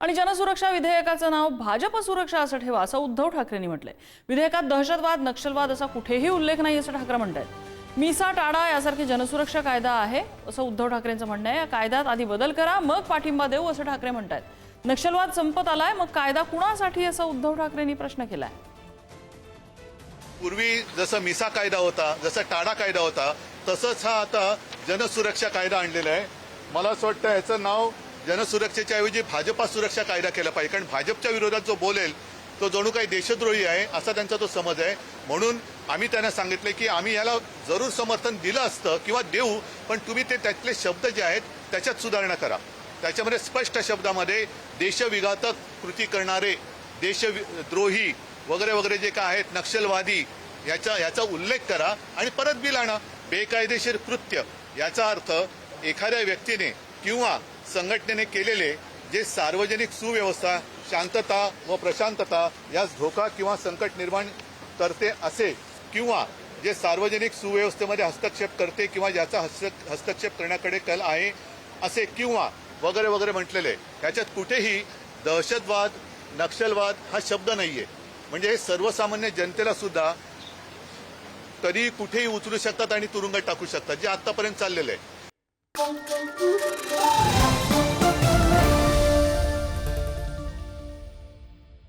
आणि जनसुरक्षा विधेयकाचं नाव भाजप सुरक्षा असं ठेवा असं उद्धव ठाकरेंनी म्हटलंय. विधेयकात दहशतवाद नक्षलवाद असा कुठेही उल्लेख नाही असं ठाकरे म्हणत आहेत मिसा टाडा यासारखे जनसुरक्षा कायदा आहे असं उद्धव ठाकरेंचं म्हणणं आहे. या कायद्यात आधी बदल करा मग पाठिंबा देऊ असं ठाकरे म्हणत आहेत नक्षलवाद संपत आलाय मग कायदा कुणासाठी असं उद्धव ठाकरेंनी प्रश्न केलाय? पूर्वी जसं मिसा कायदा होता जसा टाडा कायदा होता तसंच हा आता जनसुरक्षा कायदा आणलेला आहे. मला असं वाटतं याचं नाव जनसुरक्षेच्या ऐवजी भाजपा सुरक्षा कायदा केला पाहिजे. कारण भाजपच्या विरोधात जो बोलेल तो जणू काही देशद्रोही आहे असा त्यांचा तो समज आहे. म्हणून आम्ही त्यांना सांगितले की आम्ही याला जरूर समर्थन दिलं असतं किंवा देऊ पण तुम्ही ते त्यातले शब्द जे आहेत त्याच्यात सुधारणा करा. त्याच्यामध्ये स्पष्ट शब्दामध्ये देशविघातक कृती करणारे देशद्रोही वगैरे वगैरे जे काय आहेत नक्षलवादी याचा याचा उल्लेख करा आणि परत बिल आणा. बेकायदेशीर कृत्य याचा अर्थ एखाद्या व्यक्तीने किंवा संघटनेने केलेले जे सार्वजनिक सुव्यवस्था शांतता व प्रशांतता यास धोका किंवा संकट निर्माण करते असे किंवा जे सार्वजनिक सुव्यवस्थेमध्ये हस्तक्षेप करते किंवा ज्याचा हस्त हस्तक्षेप करण्याकडे कल आहे असे किंवा वगैरे वगैरे म्हटलेले याच्यात कुठेही दहशतवाद नक्षलवाद हा शब्द नाहीये. म्हणजे हे सर्वसामान्य जनतेला सुद्धा कधी कुठेही उचलू शकतात आणि तुरुंगात टाकू शकतात जे आतापर्यंत चाललेलं आहे. Thank you.